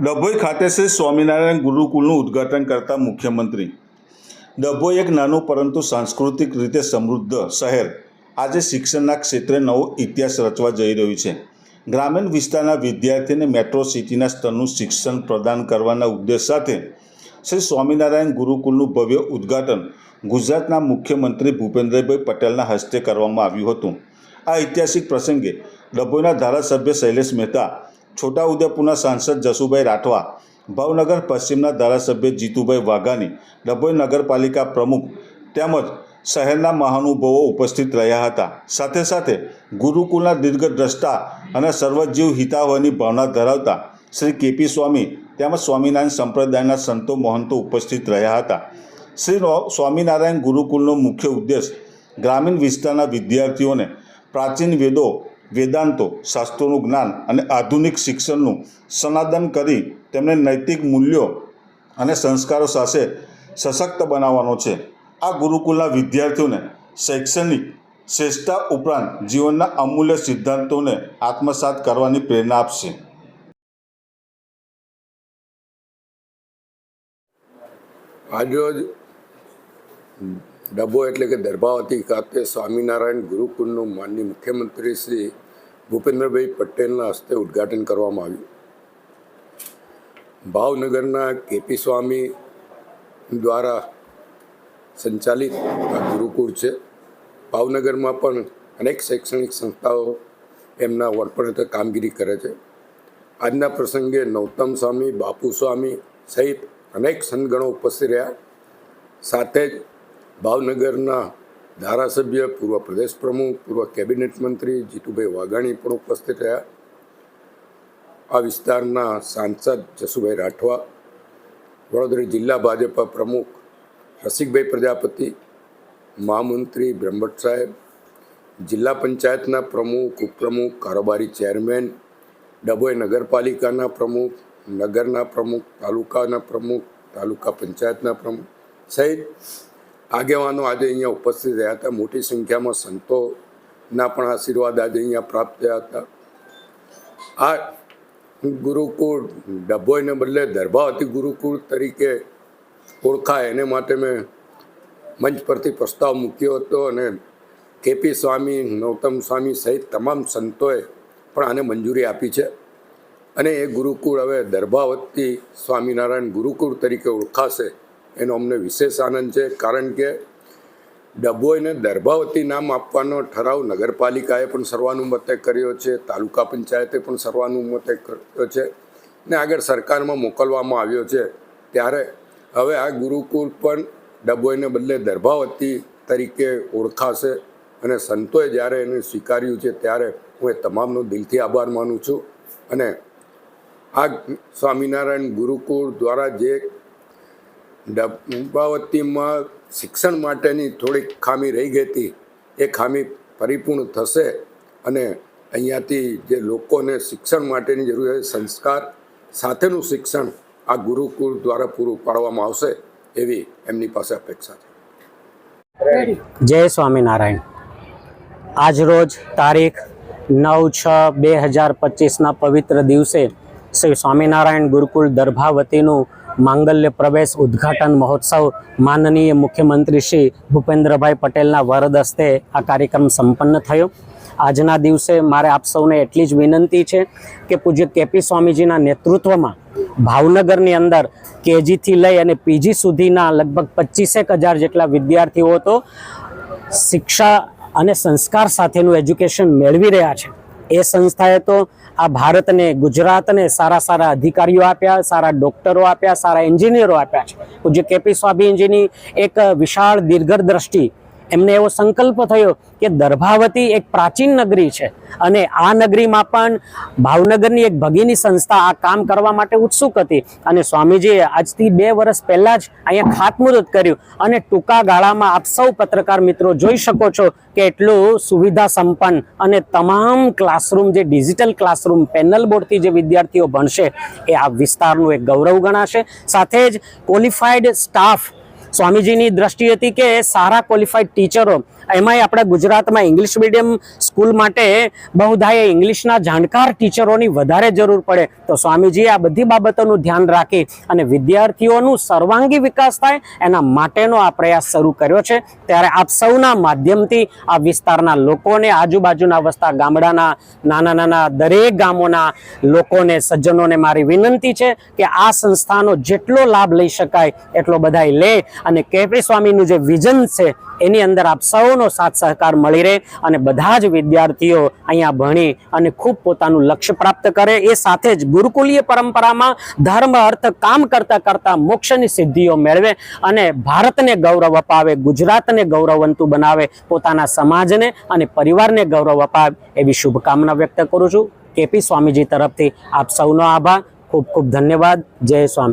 ડભોઈ ખાતે શ્રી સ્વામિનારાયણ ગુરુકુલનું ઉદ્ઘાટન કરતા મુખ્યમંત્રી. ડભોઈ એક નાનું પરંતુ સાંસ્કૃતિક રીતે સમૃદ્ધ શહેર. આજે શિક્ષણના ક્ષેત્રે નવો ઇતિહાસ રચવા જઈ રહ્યું છે. ગ્રામીણ વિસ્તારના વિદ્યાર્થીને મેટ્રો સિટીના સ્તરનું શિક્ષણ પ્રદાન કરવાના ઉદ્દેશ સાથે શ્રી સ્વામિનારાયણ ગુરુકુલનું ભવ્ય ઉદ્ઘાટન ગુજરાતના મુખ્યમંત્રી ભૂપેન્દ્રભાઈ પટેલના હસ્તે કરવામાં આવ્યું હતું. આ ઐતિહાસિક પ્રસંગે ડભોઈના ધારાસભ્ય શૈલેષ મહેતા છોટાઉદેપુરના સાંસદ જસુભાઈ રાઠવા, ભાવનગર પશ્ચિમના ધારાસભ્ય જીતુભાઈ વાઘાણી, ડભોઈ નગરપાલિકા પ્રમુખ તેમજ શહેરના મહાનુભાવો ઉપસ્થિત રહ્યા હતા. સાથે સાથે ગુરુકુલના દીર્ઘદ્રષ્ટા અને સર્વજીવ હિતાવહની ભાવના ધરાવતા શ્રી કેપી સ્વામી તેમજ સ્વામિનારાયણ સંપ્રદાયના સંતો મહંતો ઉપસ્થિત રહ્યા હતા. શ્રી સ્વામિનારાયણ ગુરુકુલનો મુખ્ય ઉદ્દેશ ગ્રામીણ વિસ્તારના વિદ્યાર્થીઓને પ્રાચીન વેદો વેદાંતો, શાસ્ત્રોનું જ્ઞાન અને આધુનિક શિક્ષણનું સનાદન કરી તેમને નૈતિક મૂલ્યો અને સંસ્કારો સાથે સશક્ત બનાવવાનો છે. આ ગુરુકુલના વિદ્યાર્થીઓને શૈક્ષણિક શ્રેષ્ઠતા ઉપરાંત જીવનના અમૂલ્ય સિદ્ધાંતોને આત્મસાત કરવાની પ્રેરણા આપશે. આજરોજ ડબ્બો એટલે કે દર્ભાવતી ખાતે સ્વામિનારાયણ ગુરુકુળનું માનની મુખ્યમંત્રી શ્રી ભૂપેન્દ્રભાઈ પટેલના હસ્તે ઉદ્ઘાટન કરવામાં આવ્યું. ભાવનગરના કેપી સ્વામી દ્વારા સંચાલિત ગુરુકુળ છે. ભાવનગરમાં પણ અનેક શૈક્ષણિક સંસ્થાઓ એમના વડપણ હેઠળ કામગીરી કરે છે. આજના પ્રસંગે નૌતમ સ્વામી, બાપુ સ્વામી સહિત અનેક સંતગણો ઉપસ્થિત રહ્યા. સાથે જ ભાવનગરના ધારાસભ્ય, પૂર્વ પ્રદેશ પ્રમુખ, પૂર્વ કેબિનેટ મંત્રી જીતુભાઈ વાઘાણી પણ ઉપસ્થિત રહ્યા. આ વિસ્તારના સાંસદ જસુભાઈ રાઠવા, વડોદરા જિલ્લા ભાજપા પ્રમુખ રસિકભાઈ પ્રજાપતિ, મહામંત્રી બ્રહ્મભટ્ટ સાહેબ, જિલ્લા પંચાયતના પ્રમુખ, ઉપપ્રમુખ, કારોબારી ચેરમેન, ડભોઈ નગરપાલિકાના પ્રમુખ, નગરના પ્રમુખ, તાલુકાના પ્રમુખ, તાલુકા પંચાયતના પ્રમુખ સહિત આગેવાનો આજે અહીંયા ઉપસ્થિત રહ્યા હતા. મોટી સંખ્યામાં સંતોના પણ આશીર્વાદ આજે અહીંયા પ્રાપ્ત થયા હતા. આ ગુરુકુળ ડભોઈને બદલે દર્ભાવતી ગુરુકુળ તરીકે ઓળખાય. એને માટે મેં મંચ પરથી પ્રસ્તાવ મૂક્યો હતો અને કેપી સ્વામી, નૌતમ સ્વામી સહિત તમામ સંતોએ પણ આને મંજૂરી આપી છે. અને એ ગુરુકુળ હવે દર્ભાવતી સ્વામિનારાયણ ગુરુકુળ તરીકે ઓળખાશે. એનો અમને વિશેષ આનંદ છે. કારણ કે ડભોઈને દર્ભાવતી નામ આપવાનો ઠરાવ નગરપાલિકાએ પણ સર્વાનુમતે કર્યો છે. તાલુકા પંચાયતે પણ સર્વાનુમતે કર્યો છે ને આગળ સરકારમાં મોકલવામાં આવ્યો છે. ત્યારે હવે આ ગુરુકુળ પણ ડભોઈને બદલે દર્ભાવતી તરીકે ઓળખાશે અને સંતોએ જ્યારે એને સ્વીકાર્યું છે ત્યારે હું એ તમામનો દિલથી આભાર માનું છું. અને આ સ્વામિનારાયણ ગુરુકુળ દ્વારા જે ડબ્બાવતીમાં શિક્ષણ માટેની થોડીક ખામી રહી ગઈ. હતી એ ખામી પરિપૂર્ણ થશે અને અહીંયાથી જે લોકોને શિક્ષણ માટેની જરૂર સંસ્કાર સાથેનું શિક્ષણ આ ગુરુકુળ દ્વારા પૂરું પાડવામાં આવશે એવી એમની પાસે અપેક્ષા છે. જય સ્વામિનારાયણ. આજરોજ તારીખ નવ છ બે હજાર પચીસના પવિત્ર દિવસે શ્રી સ્વામિનારાયણ ગુરુકુળ દર્ભાવતીનું માંગલ્ય પ્રવેશ ઉદ્ઘાટન મહોત્સવ માનનીય મુખ્યમંત્રી શ્રી ભૂપેન્દ્રભાઈ પટેલના વરદ હસ્તે આ કાર્યક્રમ સંપન્ન થયો. આજના દિવસે મારે આપ સૌને એટલી જ વિનંતી છે કે પૂજ્ય કેપી સ્વામીજીના નેતૃત્વમાં ભાવનગરની અંદર કેજીથી લઈ અને પીજી સુધીના લગભગ પચીસેક હજાર જેટલા વિદ્યાર્થીઓ તો શિક્ષા અને સંસ્કાર સાથેનું એજ્યુકેશન મેળવી રહ્યા છે. એ સંસ્થાએ તો આ ભારતને, ગુજરાતને સારા સારા અધિકારીઓ આપ્યા, સારા ડોક્ટરો આપ્યા, સારા એન્જિનિયરો આપ્યા છે. જે કેપી સ્વામીજીની એક વિશાળ દીર્ઘદ્રષ્ટિ એમને એવો સંકલ્પ થયો કે દર્ભાવતી એક પ્રાચીન નગરી છે. અને આ નગરીમાં પણ ભાવનગરની એક ભગીની સંસ્થા આ કામ કરવા માટે ઉત્સુક હતી. અને સ્વામીજીએ આજથી બે વર્ષ પહેલાં જ અહીંયા ખાતમુહૂર્ત કર્યું. અને ટૂંકા ગાળામાં આપ સૌ પત્રકાર મિત્રો જોઈ શકો છો કે એટલું સુવિધા સંપન્ન અને તમામ ક્લાસરૂમ જે ડિજિટલ ક્લાસરૂમ પેનલ બોર્ડથી જે વિદ્યાર્થીઓ ભણશે એ આ વિસ્તારનું એક ગૌરવ ગણાશે. સાથે જ ક્વોલિફાઈડ સ્ટાફ સ્વામીજીની દ્રષ્ટિ હતી કે સારા ક્વોલિફાઈડ ટીચરો એમાંય આપણા ગુજરાતમાં ઇંગ્લિશ મીડિયમ સ્કૂલ માટે બહુધાએ ઇંગ્લિશના જાણકાર ટીચરોની વધારે જરૂર પડે. તો સ્વામીજીએ આ બધી બાબતોનું ધ્યાન રાખી અને વિદ્યાર્થીઓનું સર્વાંગી વિકાસ થાય એના માટેનો આ પ્રયાસ શરૂ કર્યો છે. ત્યારે આપ સૌના માધ્યમથી આ વિસ્તારના લોકોને આજુબાજુના વસતા ગામડાના, નાના નાના દરેક ગામોના લોકોને, સજ્જનોને મારી વિનંતી છે કે આ સંસ્થાનો જેટલો લાભ લઈ શકાય એટલો બધાય લે. અને કેપી સ્વામીનું જે વિઝન છે, એની અંદર આપ સૌનો સાથ સહકાર મળી રહે અને બધા જ વિદ્યાર્થીઓ અહીંયા ભણી અને ખૂબ પોતાનું લક્ષ્ય પ્રાપ્ત કરે, એ સાથે જ ગુરુકુલીય પરંપરામાં ધર્મ, અર્થ, કામ કરતા કરતા મોક્ષની સિદ્ધિઓ મેળવે અને ભારતને ગૌરવ અપાવે, ગુજરાતને ગૌરવવંતું બનાવે, પોતાના સમાજને અને પરિવારને ગૌરવ અપાવે એવી શુભકામના વ્યક્ત કરું છું. કેપી સ્વામીજી તરફથી આપ સૌનો આભાર. ખૂબ ખૂબ ધન્યવાદ. જય સ્વામી.